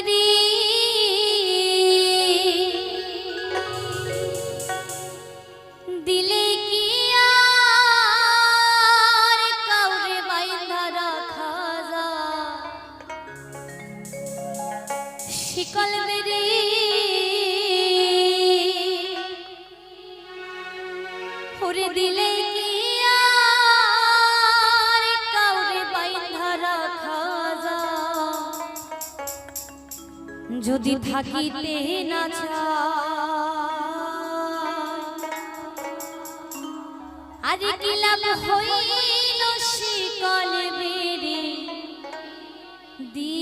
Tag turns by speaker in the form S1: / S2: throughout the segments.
S1: রে। দিলে কি আর কাউরে বাইন্ধা রাখা যা শিকল বেরি ওরে দিলে কি যদি থাকিতে না আরে কি লাভ দিয়ে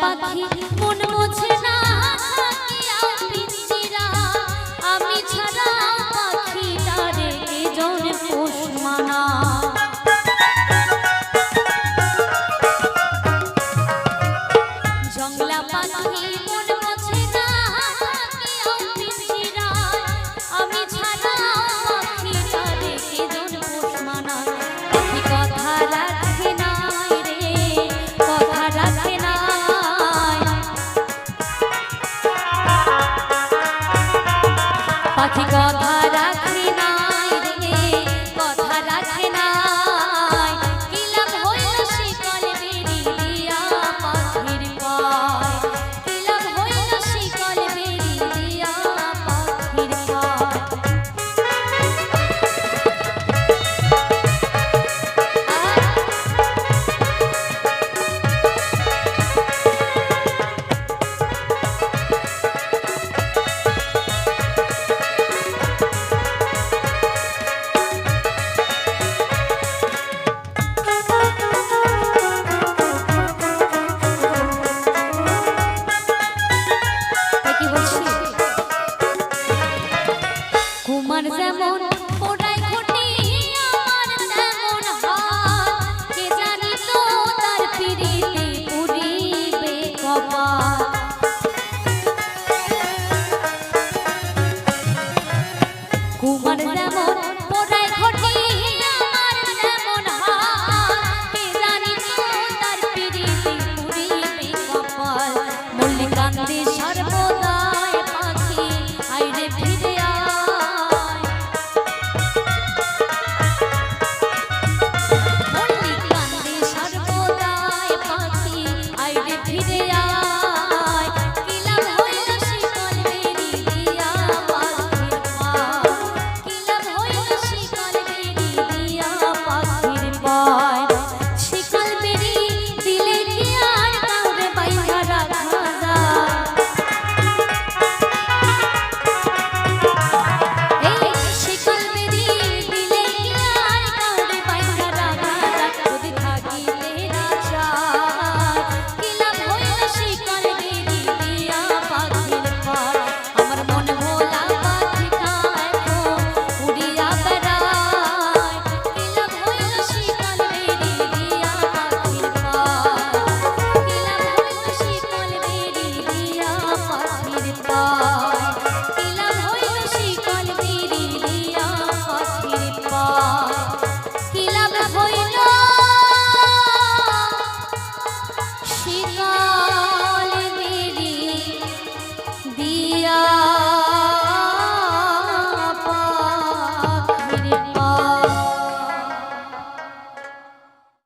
S1: পাখি কথা রাখি মন